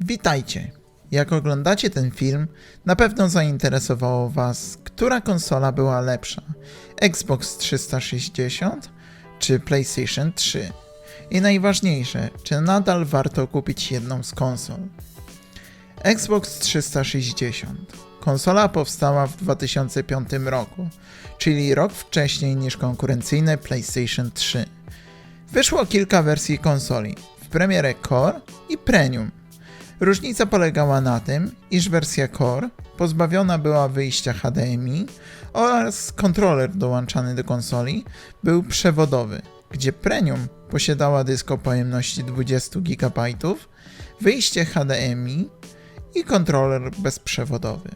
Witajcie! Jak oglądacie ten film, na pewno zainteresowało Was, która konsola była lepsza: Xbox 360 czy PlayStation 3. I najważniejsze, czy nadal warto kupić jedną z konsol. Xbox 360. Konsola powstała w 2005 roku, czyli rok wcześniej niż konkurencyjne PlayStation 3. Wyszło kilka wersji konsoli, w premierę Core i Premium. Różnica polegała na tym, iż wersja Core pozbawiona była wyjścia HDMI oraz kontroler dołączany do konsoli był przewodowy, gdzie Premium posiadała dysk o pojemności 20 GB, wyjście HDMI i kontroler bezprzewodowy.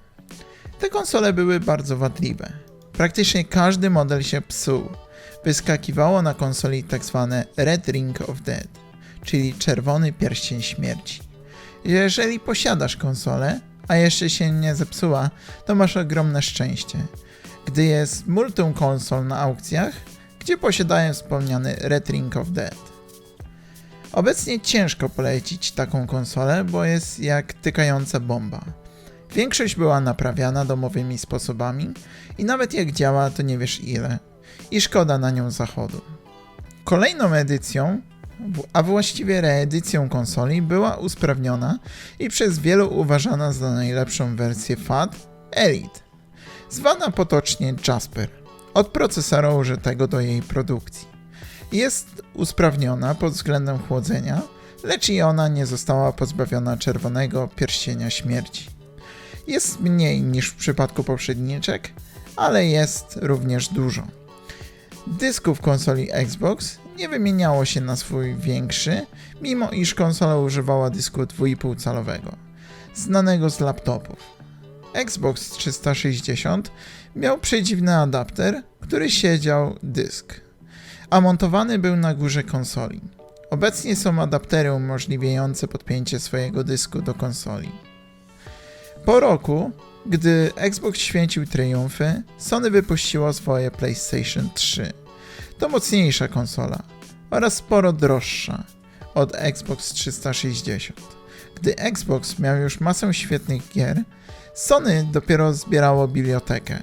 Te konsole były bardzo wadliwe. Praktycznie każdy model się psuł. Wyskakiwało na konsoli tzw. Red Ring of Death, czyli czerwony pierścień śmierci. Jeżeli posiadasz konsolę, a jeszcze się nie zepsuła, to masz ogromne szczęście, gdy jest multum konsol na aukcjach, gdzie posiadają wspomniany Red Ring of Death. Obecnie ciężko polecić taką konsolę, bo jest jak tykająca bomba. Większość była naprawiana domowymi sposobami i nawet jak działa, to nie wiesz ile. I szkoda na nią zachodu. Kolejną edycją, a właściwie reedycją konsoli była usprawniona i przez wielu uważana za najlepszą wersję FAT Elite. Zwana potocznie Jasper, od procesora użytego do jej produkcji. Jest usprawniona pod względem chłodzenia, lecz i ona nie została pozbawiona czerwonego pierścienia śmierci. Jest mniej niż w przypadku poprzedniczek, ale jest również dużo. Dysków konsoli Xbox nie wymieniało się na swój większy, mimo iż konsola używała dysku 2,5 calowego, znanego z laptopów. Xbox 360 miał przedziwny adapter, który siedział dysk, a montowany był na górze konsoli. Obecnie są adaptery umożliwiające podpięcie swojego dysku do konsoli. Po roku, gdy Xbox święcił triumfy, Sony wypuściło swoje PlayStation 3. To mocniejsza konsola oraz sporo droższa od Xbox 360. Gdy Xbox miał już masę świetnych gier, Sony dopiero zbierało bibliotekę.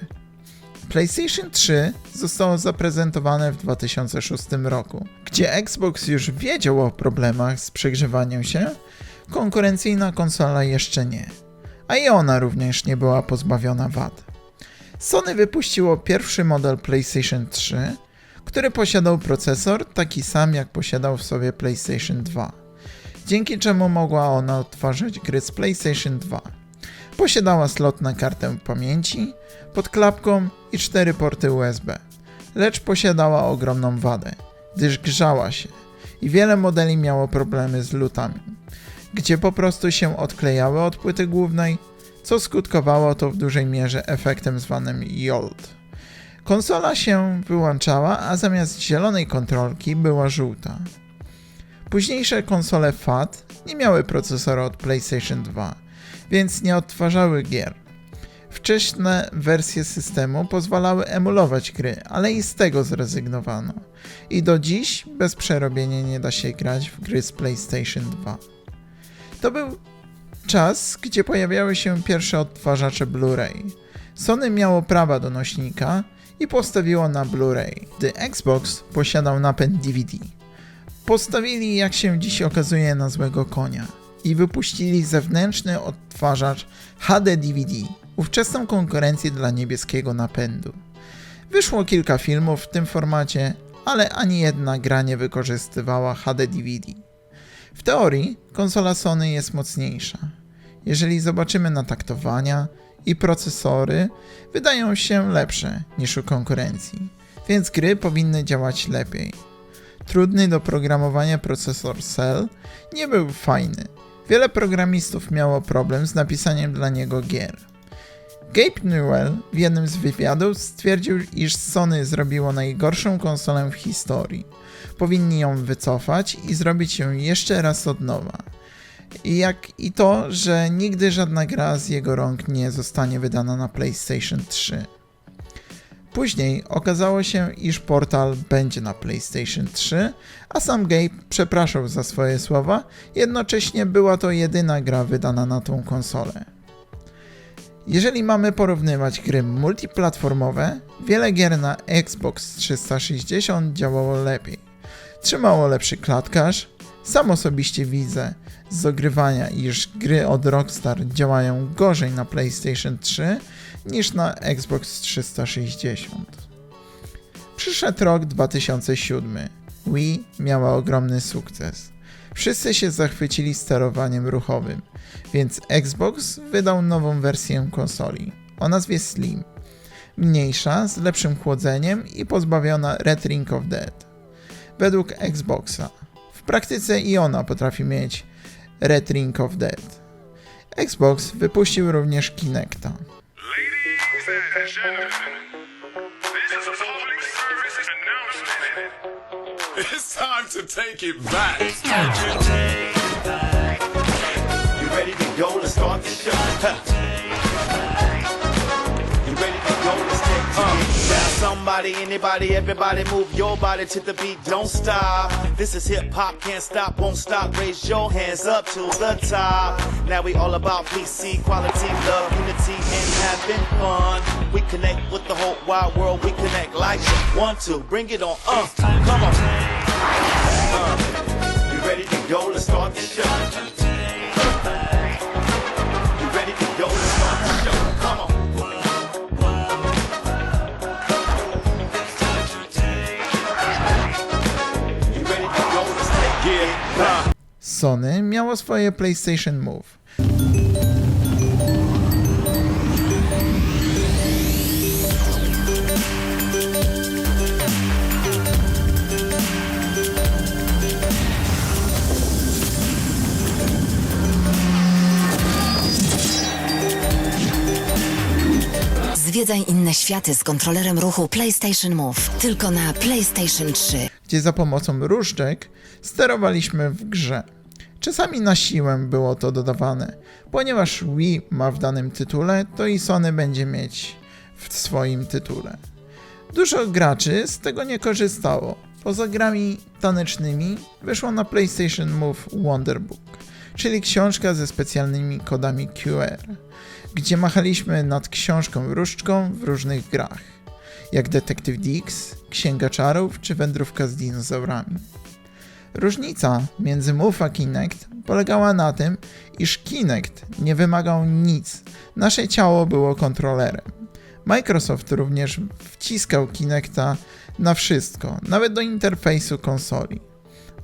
PlayStation 3 zostało zaprezentowane w 2006 roku, gdzie Xbox już wiedział o problemach z przegrzewaniem się, konkurencyjna konsola jeszcze nie, a i ona również nie była pozbawiona wad. Sony wypuściło pierwszy model PlayStation 3, który posiadał procesor taki sam jak posiadał w sobie PlayStation 2, dzięki czemu mogła ona odtwarzać gry z PlayStation 2. Posiadała slot na kartę pamięci, pod klapką i cztery porty USB, lecz posiadała ogromną wadę, gdyż grzała się i wiele modeli miało problemy z lutami, gdzie po prostu się odklejały od płyty głównej, co skutkowało to w dużej mierze efektem zwanym JOLT. Konsola się wyłączała, a zamiast zielonej kontrolki była żółta. Późniejsze konsole FAT nie miały procesora od PlayStation 2, więc nie odtwarzały gier. Wcześne wersje systemu pozwalały emulować gry, ale i z tego zrezygnowano. I do dziś bez przerobienia nie da się grać w gry z PlayStation 2. To był czas, gdzie pojawiały się pierwsze odtwarzacze Blu-ray. Sony miało prawa do nośnika i postawiło na Blu-ray, gdy Xbox posiadał napęd DVD. Postawili, jak się dziś okazuje, na złego konia i wypuścili zewnętrzny odtwarzacz HD DVD, ówczesną konkurencję dla niebieskiego napędu. Wyszło kilka filmów w tym formacie, ale ani jedna gra nie wykorzystywała HD DVD. W teorii konsola Sony jest mocniejsza. Jeżeli zobaczymy na taktowania i procesory, wydają się lepsze niż u konkurencji, więc gry powinny działać lepiej. Trudny do programowania procesor Cell nie był fajny. Wiele programistów miało problem z napisaniem dla niego gier. Gabe Newell w jednym z wywiadów stwierdził, iż Sony zrobiło najgorszą konsolę w historii. Powinni ją wycofać i zrobić ją jeszcze raz od nowa. Jak i to, że nigdy żadna gra z jego rąk nie zostanie wydana na PlayStation 3. Później okazało się, iż portal będzie na PlayStation 3, a sam Gabe przepraszał za swoje słowa, jednocześnie była to jedyna gra wydana na tą konsolę. Jeżeli mamy porównywać gry multiplatformowe, wiele gier na Xbox 360 działało lepiej. Trzymało lepszy klatkarz. Sam osobiście widzę z ogrywania, iż gry od Rockstar działają gorzej na PlayStation 3 niż na Xbox 360. Przyszedł rok 2007. Wii miała ogromny sukces. Wszyscy się zachwycili sterowaniem ruchowym, więc Xbox wydał nową wersję konsoli o nazwie Slim. Mniejsza, z lepszym chłodzeniem i pozbawiona Red Ring of Death. Według Xboxa. W praktyce i ona potrafi mieć Red Ring of Death. Xbox wypuścił również Kinecta. It's time to take it back. You ready to go? Let's start the show. Somebody, anybody, everybody move your body to the beat. Don't stop. This is hip hop, can't stop, won't stop. Raise your hands up to the top. Now we all about PC, quality, love, unity, and having fun. We connect with the whole wide world. We connect like one, two. Bring it on. Uh, come on. Uh, you ready to go? Let's start the show. Sony miało swoje PlayStation Move. Zwiedzaj inne światy z kontrolerem ruchu PlayStation Move. Tylko na PlayStation 3. gdzie za pomocą różdżek sterowaliśmy w grze. Czasami na siłę było to dodawane, ponieważ Wii ma w danym tytule, to i Sony będzie mieć w swoim tytule. Dużo graczy z tego nie korzystało. Poza grami tanecznymi wyszło na PlayStation Move Wonderbook, czyli książka ze specjalnymi kodami QR, gdzie machaliśmy nad książką różdżką w różnych grach jak Detective Dix, Księga Czarów czy Wędrówka z dinozaurami. Różnica między Move a Kinect polegała na tym, iż Kinect nie wymagał nic, nasze ciało było kontrolerem. Microsoft również wciskał Kinecta na wszystko, nawet do interfejsu konsoli.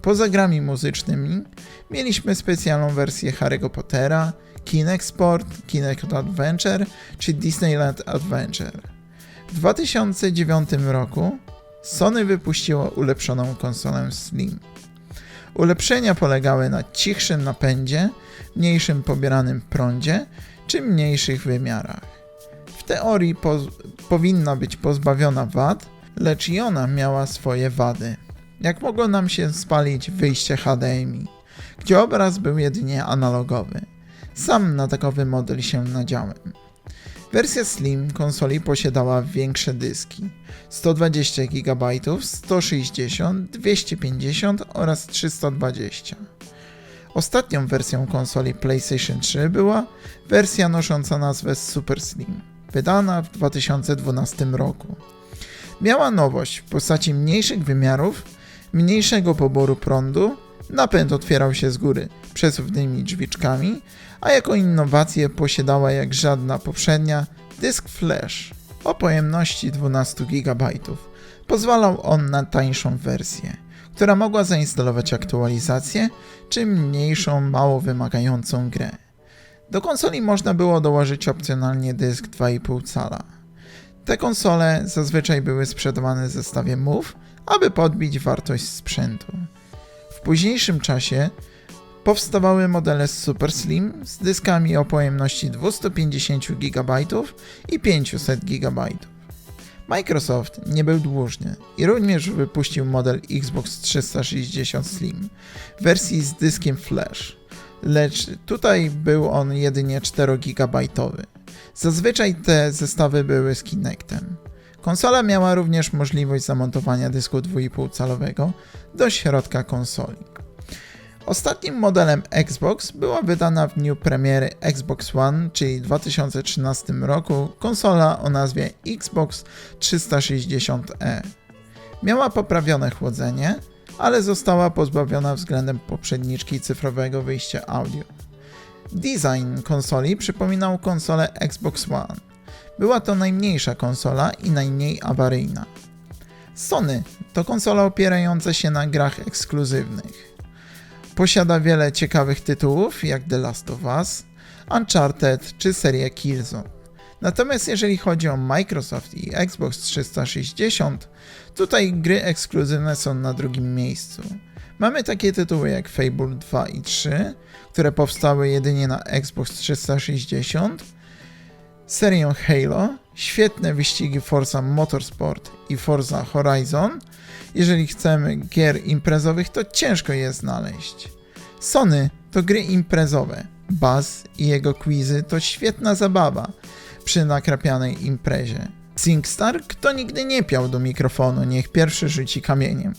Poza grami muzycznymi mieliśmy specjalną wersję Harry'ego Pottera, Kinect Sport, Kinect Adventure czy Disneyland Adventure. W 2009 roku Sony wypuściło ulepszoną konsolę Slim. Ulepszenia polegały na cichszym napędzie, mniejszym pobieranym prądzie czy mniejszych wymiarach. W teorii powinna być pozbawiona wad, lecz i ona miała swoje wady. Jak mogło nam się spalić wyjście HDMI, gdzie obraz był jedynie analogowy. Sam na takowy model się nadziałem. Wersja Slim konsoli posiadała większe dyski 120 GB, 160, 250 oraz 320. Ostatnią wersją konsoli PlayStation 3 była wersja nosząca nazwę Super Slim, wydana w 2012 roku. Miała nowość w postaci mniejszych wymiarów, mniejszego poboru prądu, napęd otwierał się z góry przesuwnymi drzwiczkami, a jako innowację posiadała jak żadna poprzednia dysk flash o pojemności 12 GB. Pozwalał on na tańszą wersję, która mogła zainstalować aktualizację czy mniejszą, mało wymagającą grę. Do konsoli można było dołożyć opcjonalnie dysk 2,5 cala. Te konsole zazwyczaj były sprzedawane w zestawie Move, aby podbić wartość sprzętu. W późniejszym czasie powstawały modele Super Slim z dyskami o pojemności 250 GB i 500 GB. Microsoft nie był dłużny i również wypuścił model Xbox 360 Slim w wersji z dyskiem Flash, lecz tutaj był on jedynie 4 GB. Zazwyczaj te zestawy były z Kinectem. Konsola miała również możliwość zamontowania dysku 2,5 calowego do środka konsoli. Ostatnim modelem Xbox była wydana w dniu premiery Xbox One, czyli w 2013 roku, konsola o nazwie Xbox 360e. Miała poprawione chłodzenie, ale została pozbawiona względem poprzedniczki cyfrowego wyjścia audio. Design konsoli przypominał konsolę Xbox One. Była to najmniejsza konsola i najmniej awaryjna. Sony to konsola opierająca się na grach ekskluzywnych. Posiada wiele ciekawych tytułów, jak The Last of Us, Uncharted czy serię Killzone. Natomiast jeżeli chodzi o Microsoft i Xbox 360, tutaj gry ekskluzywne są na drugim miejscu. Mamy takie tytuły jak Fable 2 i 3, które powstały jedynie na Xbox 360, serię Halo, świetne wyścigi Forza Motorsport i Forza Horizon. Jeżeli chcemy gier imprezowych, to ciężko je znaleźć. Sony to gry imprezowe. Buzz i jego quizy to świetna zabawa przy nakrapianej imprezie. SingStar, kto nigdy nie piał do mikrofonu, niech pierwszy rzuci kamieniem.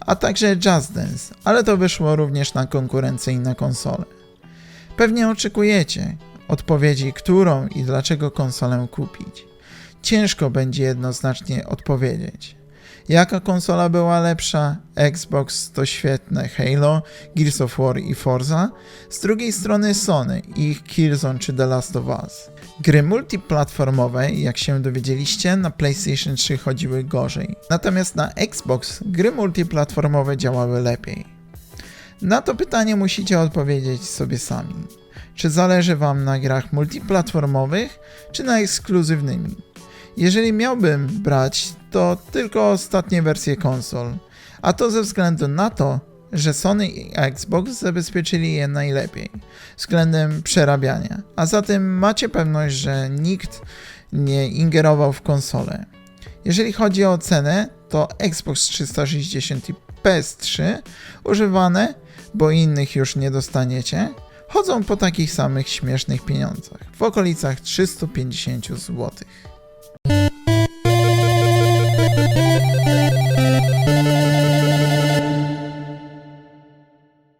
A także Just Dance, ale to wyszło również na konkurencyjne konsole. Pewnie oczekujecie odpowiedzi, którą i dlaczego konsolę kupić. Ciężko będzie jednoznacznie odpowiedzieć. Jaka konsola była lepsza? Xbox to świetne Halo, Gears of War i Forza. Z drugiej strony Sony, ich Killzone czy The Last of Us. Gry multiplatformowe, jak się dowiedzieliście, na PlayStation 3 chodziły gorzej. Natomiast na Xbox gry multiplatformowe działały lepiej. Na to pytanie musicie odpowiedzieć sobie sami. Czy zależy Wam na grach multiplatformowych, czy na ekskluzywnymi? Jeżeli miałbym brać, to tylko ostatnie wersje konsol, a to ze względu na to, że Sony i Xbox zabezpieczyli je najlepiej względem przerabiania, a zatem macie pewność, że nikt nie ingerował w konsolę. Jeżeli chodzi o cenę, to Xbox 360 i PS3 używane, bo innych już nie dostaniecie, chodzą po takich samych śmiesznych pieniądzach, w okolicach 350 zł.